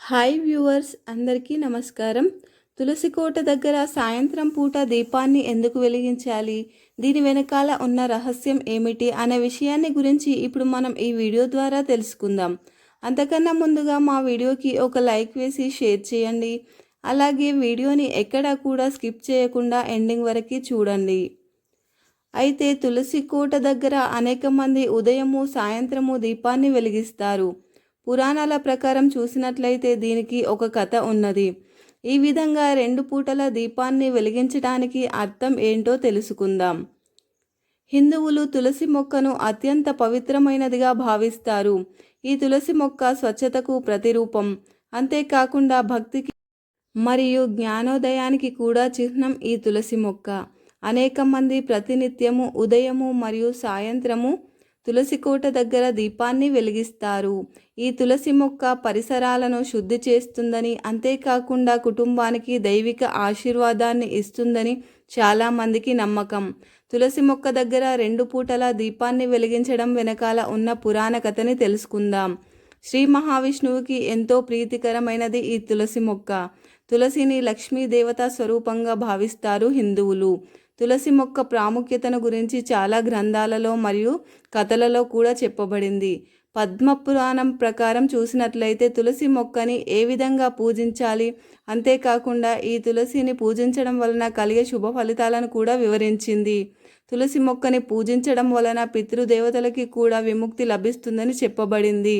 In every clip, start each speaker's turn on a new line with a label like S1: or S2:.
S1: Hi viewers అందరికీ నమస్కారం. తులసి కోట దగ్గర సాయంత్రం పూట దీపాన్ని ఎందుకు వెలిగించాలి? దీని వెనకాల ఉన్న రహస్యం ఏమిటి అనే విషయాన్ని గురించి ఇప్పుడు మనం ఈ వీడియో ద్వారా తెలుసుకుందాం. అంతకన్నా ముందుగా మా వీడియోకి ఒక లైక్ వేసి షేర్ చేయండి. అలాగే వీడియోని ఎక్కడా కూడా స్కిప్ చేయకుండా ఎండింగ్ వరకు చూడండి. అయితే తులసి కోట దగ్గర అనేక మంది ఉదయము సాయంత్రము దీపాన్ని వెలిగిస్తారు. పురాణాల ప్రకారం చూసినట్లయితే దీనికి ఒక కథ ఉన్నది. ఈ విధంగా రెండు పూటల దీపాన్ని వెలిగించడానికి అర్థం ఏంటో తెలుసుకుందాం. హిందువులు తులసి మొక్కను అత్యంత పవిత్రమైనదిగా భావిస్తారు. ఈ తులసి మొక్క స్వచ్ఛతకు ప్రతిరూపం. అంతేకాకుండా భక్తికి మరియు జ్ఞానోదయానికి కూడా చిహ్నం ఈ తులసి మొక్క. అనేక మంది ప్రతినిత్యము ఉదయము మరియు సాయంత్రము తులసి కోట దగ్గర దీపాన్ని వెలిగిస్తారు. ఈ తులసి మొక్క పరిసరాలను శుద్ధి చేస్తుందని అంతేకాకుండా కుటుంబానికి దైవిక ఆశీర్వాదాన్ని ఇస్తుందని చాలామందికి నమ్మకం. తులసి మొక్క దగ్గర రెండు పూటల దీపాన్ని వెలిగించడం వెనకాల ఉన్న పురాణ కథని తెలుసుకుందాం. శ్రీ మహావిష్ణువుకి ఎంతో ప్రీతికరమైనది ఈ తులసి మొక్క. తులసిని లక్ష్మీ దేవతా స్వరూపంగా భావిస్తారు హిందువులు. తులసి మొక్క ప్రాముఖ్యతను గురించి చాలా గ్రంథాలలో మరియు కథలలో కూడా చెప్పబడింది. పద్మ పురాణం ప్రకారం చూసినట్లయితే తులసి మొక్కని ఏ విధంగా పూజించాలి? అంతేకాకుండా ఈ తులసిని పూజించడం వలన కలిగే శుభ ఫలితాలను కూడా వివరించింది. తులసి మొక్కని పూజించడం వలన పితృదేవతలకి కూడా విముక్తి లభిస్తుందని చెప్పబడింది.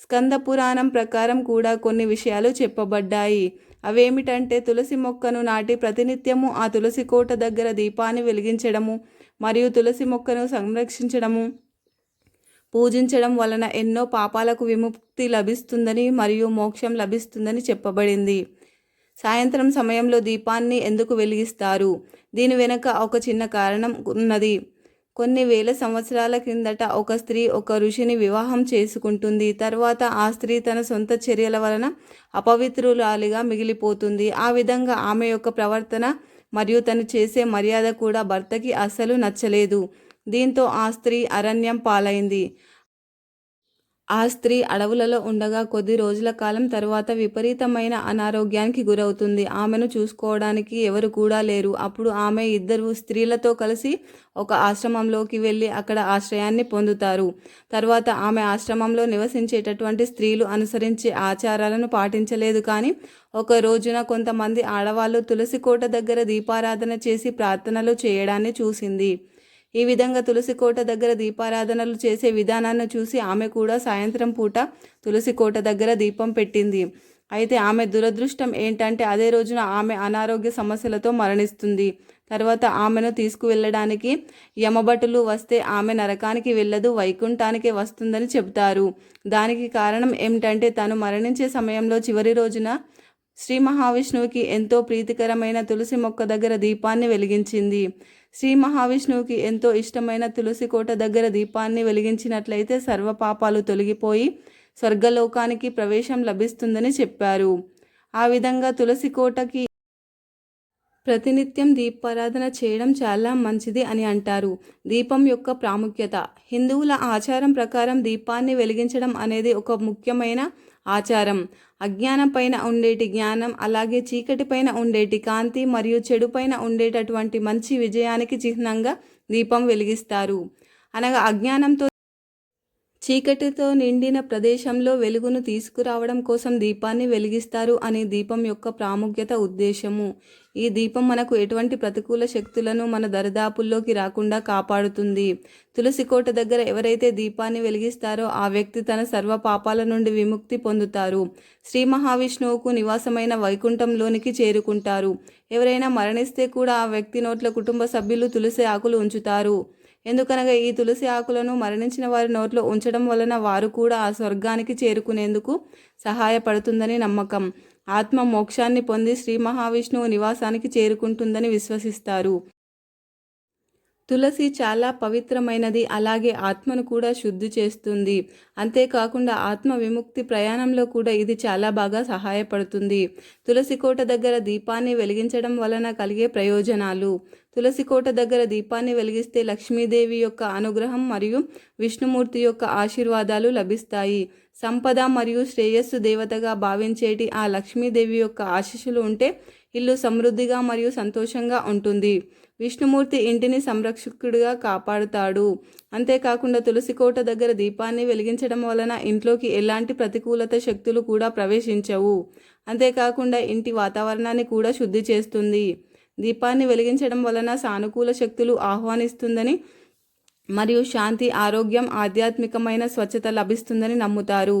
S1: స్కంద పురాణం ప్రకారం కూడా కొన్ని విషయాలు చెప్పబడ్డాయి. అవేమిటంటే తులసి మొక్కను నాటి ప్రతినిత్యము ఆ తులసి కోట దగ్గర దీపాన్ని వెలిగించడము మరియు తులసి మొక్కను సంరక్షించడము పూజించడం వలన ఎన్నో పాపాలకు విముక్తి లభిస్తుందని మరియు మోక్షం లభిస్తుందని చెప్పబడింది. సాయంత్రం సమయంలో దీపాన్ని ఎందుకు వెలిగిస్తారు? దీని వెనుక ఒక చిన్న కారణం ఉన్నది. కొన్ని వేల సంవత్సరాల క్రిందట ఒక స్త్రీ ఒక ఋషిని వివాహం చేసుకుంటుంది. తర్వాత ఆ స్త్రీ తన సొంత చర్యల వలన అపవిత్రురాలిగా మిగిలిపోతుంది. ఆ విధంగా ఆమె యొక్క ప్రవర్తన మరియు తను చేసే మర్యాద కూడా భర్తకి అస్సలు నచ్చలేదు. దీంతో ఆ స్త్రీ అరణ్యం పాలైంది. ఆ స్త్రీ అడవులలో ఉండగా కొద్ది రోజుల కాలం తర్వాత విపరీతమైన అనారోగ్యానికి గురవుతుంది. ఆమెను చూసుకోవడానికి ఎవరు కూడా లేరు. అప్పుడు ఆమె ఇద్దరు స్త్రీలతో కలిసి ఒక ఆశ్రమంలోకి వెళ్ళి అక్కడ ఆశ్రయాన్ని పొందుతారు. తర్వాత ఆమె ఆశ్రమంలో నివసించేటటువంటి స్త్రీలు అనుసరించే ఆచారాలను పాటించలేదు కానీ ఒక రోజున కొంతమంది ఆడవాళ్ళు తులసి కోట దగ్గర దీపారాధన చేసి ప్రార్థనలు చేయడాన్ని చూసింది. ఈ విధంగా తులసికోట దగ్గర దీపారాధనలు చేసే విధానాన్ని చూసి ఆమె కూడా సాయంత్రం పూట తులసి కోట దగ్గర దీపం పెట్టింది. అయితే ఆమె దురదృష్టం ఏంటంటే అదే రోజున ఆమె అనారోగ్య సమస్యలతో మరణిస్తుంది. తర్వాత ఆమెను తీసుకువెళ్ళడానికి యమభటులు వస్తే ఆమె నరకానికి వెళ్ళదు వైకుంఠానికి వస్తుందని చెబుతారు. దానికి కారణం ఏమిటంటే తను మరణించే సమయంలో చివరి రోజున శ్రీ మహావిష్ణువుకి ఎంతో ప్రీతికరమైన తులసి మొక్క దగ్గర దీపాన్ని వెలిగించింది. శ్రీ మహావిష్ణువుకి ఎంతో ఇష్టమైన తులసి కోట దగ్గర దీపాన్ని వెలిగించినట్లయితే సర్వ పాపాలు తొలగిపోయి స్వర్గలోకానికి ప్రవేశం లభిస్తుందని చెప్పారు. ఆ విధంగా తులసి కోటకి ప్రతినిత్యం దీపారాధన చేయడం చాలా మంచిది అని అంటారు. దీపం యొక్క ప్రాముఖ్యత. హిందువుల ఆచారం ప్రకారం దీపాన్ని వెలిగించడం అనేది ఒక ముఖ్యమైన ఆచారం. అజ్ఞానం పైన ఉండేటి జ్ఞానం అలాగే చీకటి పైన ఉండేటి కాంతి మరియు చెడు పైన ఉండేటటువంటి మంచి విజయానికి చిహ్నంగా దీపం వెలిగిస్తారు. అనగా అజ్ఞానంతో చీకటితో నిండిన ప్రదేశంలో వెలుగును తీసుకురావడం కోసం దీపాన్ని వెలిగిస్తారు అనే దీపం యొక్క ప్రాముఖ్యత ఉద్దేశము. ఈ దీపం మనకు ఎటువంటి ప్రతికూల శక్తులను మన దరిదాపుల్లోకి రాకుండా కాపాడుతుంది. తులసి కోట దగ్గర ఎవరైతే దీపాన్ని వెలిగిస్తారో ఆ వ్యక్తి తన సర్వ పాపాల నుండి విముక్తి పొందుతారు. శ్రీ మహావిష్ణువుకు నివాసమైన వైకుంఠంలోనికి చేరుకుంటారు. ఎవరైనా మరణిస్తే కూడా ఆ వ్యక్తి నోట్ల కుటుంబ సభ్యులు తులసి ఆకులు ఉంచుతారు. ఎందుకనగా ఈ తులసి ఆకులను మరణించిన వారి నోట్లో ఉంచడం వలన వారు కూడా ఆ స్వర్గానికి చేరుకునేందుకు సహాయపడుతుందని నమ్మకం. ఆత్మ మోక్షాన్ని పొంది శ్రీ మహావిష్ణువు నివాసానికి చేరుకుంటుందని విశ్వసిస్తారు. తులసి చాలా పవిత్రమైనది అలాగే ఆత్మను కూడా శుద్ధి చేస్తుంది. అంతేకాకుండా ఆత్మ విముక్తి ప్రయాణంలో కూడా ఇది చాలా బాగా సహాయపడుతుంది. తులసి కోట దగ్గర దీపాన్ని వెలిగించడం వలన కలిగే ప్రయోజనాలు. తులసి కోట దగ్గర దీపాన్ని వెలిగిస్తే లక్ష్మీదేవి యొక్క అనుగ్రహం మరియు విష్ణుమూర్తి యొక్క ఆశీర్వాదాలు లభిస్తాయి. సంపద మరియు శ్రేయస్సు దేవతగా భావించేటి ఆ లక్ష్మీదేవి యొక్క ఆశీస్సులు ఉంటే ఇల్లు సమృద్ధిగా మరియు సంతోషంగా ఉంటుంది. విష్ణుమూర్తి ఇంటిని సంరక్షకుడిగా కాపాడుతాడు. అంతేకాకుండా తులసి కోట దగ్గర దీపాన్ని వెలిగించడం వలన ఇంట్లోకి ఎలాంటి ప్రతికూలత శక్తులు కూడా ప్రవేశించవు. అంతేకాకుండా ఇంటి వాతావరణాన్ని కూడా శుద్ధి చేస్తుంది. దీపాన్ని వెలిగించడం వలన సానుకూల శక్తులు ఆహ్వానిస్తుందని మరియు శాంతి ఆరోగ్యం ఆధ్యాత్మికమైన స్వచ్ఛత లభిస్తుందని నమ్ముతారు.